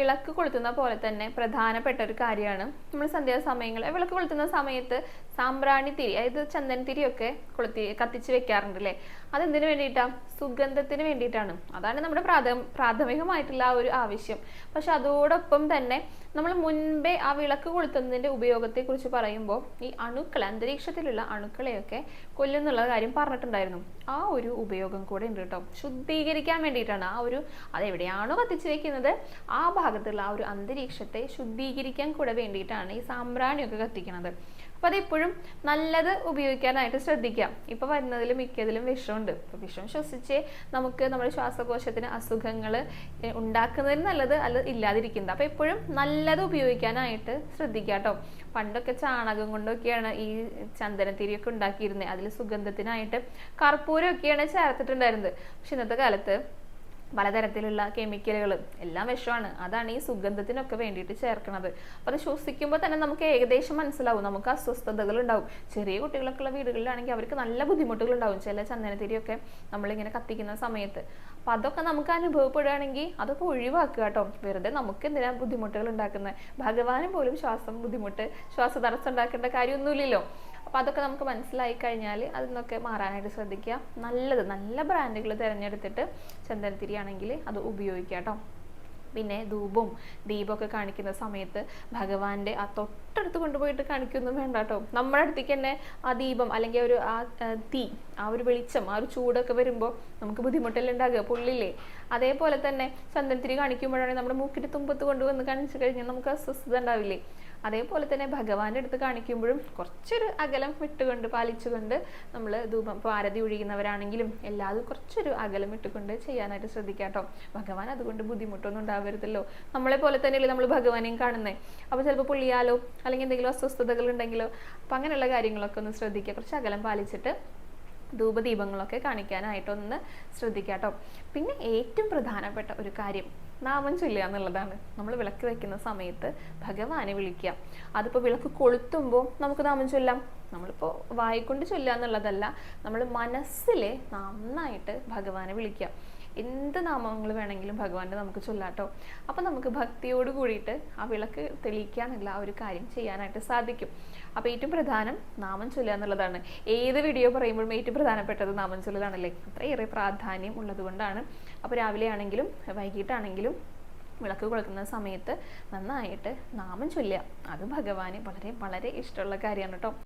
വിളക്ക് കൊളുത്തുന്ന പോലെ തന്നെ പ്രധാനപ്പെട്ട ഒരു കാര്യമാണ്. നമ്മൾ സന്ധ്യാസമയങ്ങളിൽ വിളക്ക് കൊളുത്തുന്ന സമയത്ത് സാമ്പ്രാണി തിരി അതായത് ചന്ദന തിരിയൊക്കെ കൊളുത്തി കത്തിച്ച് വെക്കാറുണ്ട് അല്ലേ? അതെന്തിനു വേണ്ടിയിട്ടാണ് സുഗന്ധത്തിന് വേണ്ടിയിട്ടാണ്. അതാണ് നമ്മുടെ പ്രാഥ പ്രാഥമികമായിട്ടുള്ള ആ ഒരു ആവശ്യം. പക്ഷെ അതോടൊപ്പം തന്നെ നമ്മൾ മുൻപേ ആ വിളക്ക് കൊളുത്തുന്നതിന്റെ ഉപയോഗത്തെക്കുറിച്ച് പറയുമ്പോൾ ഈ അണുക്കൾ അന്തരീക്ഷത്തിലുള്ള അണുക്കളെയൊക്കെ കൊല്ലുന്നുള്ള കാര്യം പറഞ്ഞിട്ടുണ്ടായിരുന്നു. ആ ഒരു ഉപയോഗം കൂടെ ഉണ്ട് കേട്ടോ. ശുദ്ധീകരിക്കാൻ വേണ്ടിയിട്ടാണ് ആ ഒരു അതെവിടെയാണോ കത്തിച്ച് വെക്കുന്നത് ആ ഭാഗത്തുള്ള ആ ഒരു അന്തരീക്ഷത്തെ ശുദ്ധീകരിക്കാൻ കൂടെ വേണ്ടിയിട്ടാണ് ഈ സാമ്പ്രാണിയൊക്കെ കത്തിക്കുന്നത്. അപ്പൊ അതെപ്പോഴും നല്ലത് ഉപയോഗിക്കാനായിട്ട് ശ്രദ്ധിക്കാം ഇപ്പൊ വരുന്നതിൽ മിക്കതിലും വിഷമുണ്ട്. അപ്പൊ വിഷം ശ്വസിച്ച് നമുക്ക് നമ്മുടെ ശ്വാസകോശത്തിന് അസുഖങ്ങൾ ഉണ്ടാക്കുന്നതിൽ നല്ലത് അല്ല ഇല്ലാതിരിക്കുന്നത്. അപ്പൊ എപ്പോഴും നല്ലത് ഉപയോഗിക്കാനായിട്ട് ശ്രദ്ധിക്കുക കേട്ടോ. പണ്ടൊക്കെ ചാണകം കൊണ്ടൊക്കെയാണ് ഈ ചന്ദനത്തിരിയൊക്കെ ഉണ്ടാക്കിയിരുന്നത് അതിൽ സുഗന്ധത്തിനായിട്ട് കർപ്പൂരമൊക്കെയാണ് ചേർത്തിട്ടുണ്ടായിരുന്നത്. പക്ഷെ ഇന്നത്തെ കാലത്ത് പലതരത്തിലുള്ള കെമിക്കലുകൾ എല്ലാം വിഷമാണ്. അതാണ് ഈ സുഗന്ധത്തിനൊക്കെ വേണ്ടിയിട്ട് ചേർക്കുന്നത് അപ്പോൾ അത് ശ്വസിക്കുമ്പോൾ തന്നെ നമുക്ക് ഏകദേശം മനസ്സിലാവും. നമുക്ക് അസ്വസ്ഥതകൾ ഉണ്ടാവും ചെറിയ കുട്ടികളൊക്കെ ഉള്ള വീടുകളിലാണെങ്കിൽ അവർക്ക് നല്ല ബുദ്ധിമുട്ടുകൾ ഉണ്ടാവും ചില ചന്ദനത്തിരിയൊക്കെ നമ്മളിങ്ങനെ കത്തിക്കുന്ന സമയത്ത്. അപ്പോൾ അതൊക്കെ നമുക്ക് അനുഭവപ്പെടുകയാണെങ്കിൽ അതൊക്കെ ഒഴിവാക്കുക കേട്ടോ. വെറുതെ നമുക്ക് എന്തിനാ ബുദ്ധിമുട്ടുകൾ ഉണ്ടാക്കുന്നത്? ഭഗവാനും പോലും ശ്വാസം ബുദ്ധിമുട്ട് ശ്വാസതടസ്സം ഉണ്ടാക്കേണ്ട കാര്യമൊന്നുമില്ലല്ലോ. അപ്പോൾ അതൊക്കെ നമുക്ക് മനസ്സിലായി കഴിഞ്ഞാൽ അതിൽ നിന്നൊക്കെ മാറാനായിട്ട് ശ്രദ്ധിക്കുക. നല്ലത് നല്ല ബ്രാൻഡുകൾ തിരഞ്ഞെടുത്തിട്ട് ചന്ദനത്തിരി ആണെങ്കിൽ അത് ഉപയോഗിക്കുക കേട്ടോ. പിന്നെ ധൂപവും ദീപമൊക്കെ കാണിക്കുന്ന സമയത്ത് ഭഗവാന്റെ ആ തൊട്ടടുത്ത് കൊണ്ടുപോയിട്ട് കാണിക്കൊന്നും വേണ്ട കേട്ടോ. നമ്മുടെ അടുത്തേക്ക് തന്നെ ആ ദീപം അല്ലെങ്കിൽ ഒരു ആ തീ ആ ഒരു വെളിച്ചം ആ ഒരു ചൂടൊക്കെ വരുമ്പോൾ നമുക്ക് ബുദ്ധിമുട്ടെല്ലാം ഉണ്ടാകുക? പുള്ളില്ലേ. അതേപോലെ തന്നെ ചന്ദനത്തിരി കാണിക്കുമ്പോഴാണെങ്കിൽ നമ്മുടെ മൂക്കിന്റെ തുമ്പത്ത് കൊണ്ടുവന്ന് കാണിച്ചു കഴിഞ്ഞാൽ നമുക്ക് അസ്വസ്ഥത ഉണ്ടാവില്ലേ? അതേപോലെ തന്നെ ഭഗവാന്റെ അടുത്ത് കാണിക്കുമ്പോഴും കുറച്ചൊരു അകലം വിട്ടുകൊണ്ട് പാലിച്ചുകൊണ്ട് നമ്മൾ ധൂപം പാരതി ഒഴിയുന്നവരാണെങ്കിലും എല്ലാതും കുറച്ചൊരു അകലം വിട്ടുകൊണ്ട് ചെയ്യാനായിട്ട് ശ്രദ്ധിക്കുക കേട്ടോ. ഭഗവാൻ അതുകൊണ്ട് ബുദ്ധിമുട്ടൊന്നും ഉണ്ടാവരുതല്ലോ. നമ്മളെ പോലെ തന്നെയല്ലേ നമ്മൾ ഭഗവാനെയും കാണുന്നത് അപ്പോൾ ചിലപ്പോൾ പുള്ളിയാലോ അല്ലെങ്കിൽ എന്തെങ്കിലും അസ്വസ്ഥതകൾ ഉണ്ടെങ്കിലോ അപ്പം അങ്ങനെയുള്ള കാര്യങ്ങളൊക്കെ ഒന്ന് ശ്രദ്ധിക്കുക. കുറച്ച് അകലം പാലിച്ചിട്ട് ധൂപദീപങ്ങളൊക്കെ കാണിക്കാനായിട്ടൊന്ന് ശ്രദ്ധിക്കുക കേട്ടോ പിന്നെ ഏറ്റവും പ്രധാനപ്പെട്ട ഒരു കാര്യം നാമം ചൊല്ലുക എന്നുള്ളതാണ്. നമ്മൾ വിളക്ക് വെക്കുന്ന സമയത്ത് ഭഗവാനെ വിളിക്കുക. അതിപ്പോൾ വിളക്ക് കൊളുത്തുമ്പോൾ നമുക്ക് നാമം ചൊല്ലാം. നമ്മളിപ്പോൾ വായിക്കൊണ്ട് ചൊല്ലുക എന്നുള്ളതല്ല നമ്മൾ മനസ്സിൽ നന്നായിട്ട് ഭഗവാനെ വിളിക്കുക. എന്ത് നാമങ്ങൾ വേണമെങ്കിലും ഭഗവാന്റെ നമുക്ക് ചൊല്ലാട്ടോ. അപ്പം നമുക്ക് ഭക്തിയോട് കൂടിയിട്ട് ആ വിളക്ക് തെളിയിക്കാനുള്ള ആ ഒരു കാര്യം ചെയ്യാനായിട്ട് സാധിക്കും. അപ്പോൾ ഏറ്റവും പ്രധാനം നാമം ചൊല്ലുക എന്നുള്ളതാണ്. ഏത് വീഡിയോ പറയുമ്പോഴും ഏറ്റവും പ്രധാനപ്പെട്ടത് നാമം ചൊല്ലലാണല്ലേ അത്രയേറെ പ്രാധാന്യം ഉള്ളതുകൊണ്ടാണ് അപ്പോൾ രാവിലെ ആണെങ്കിലും വൈകിട്ടാണെങ്കിലും വിളക്ക് കൊളുക്കുന്ന സമയത്ത് നന്നായിട്ട് നാമം ചൊല്ലുക. അത് ഭഗവാന് വളരെ വളരെ ഇഷ്ടമുള്ള കാര്യമാണ് കേട്ടോ.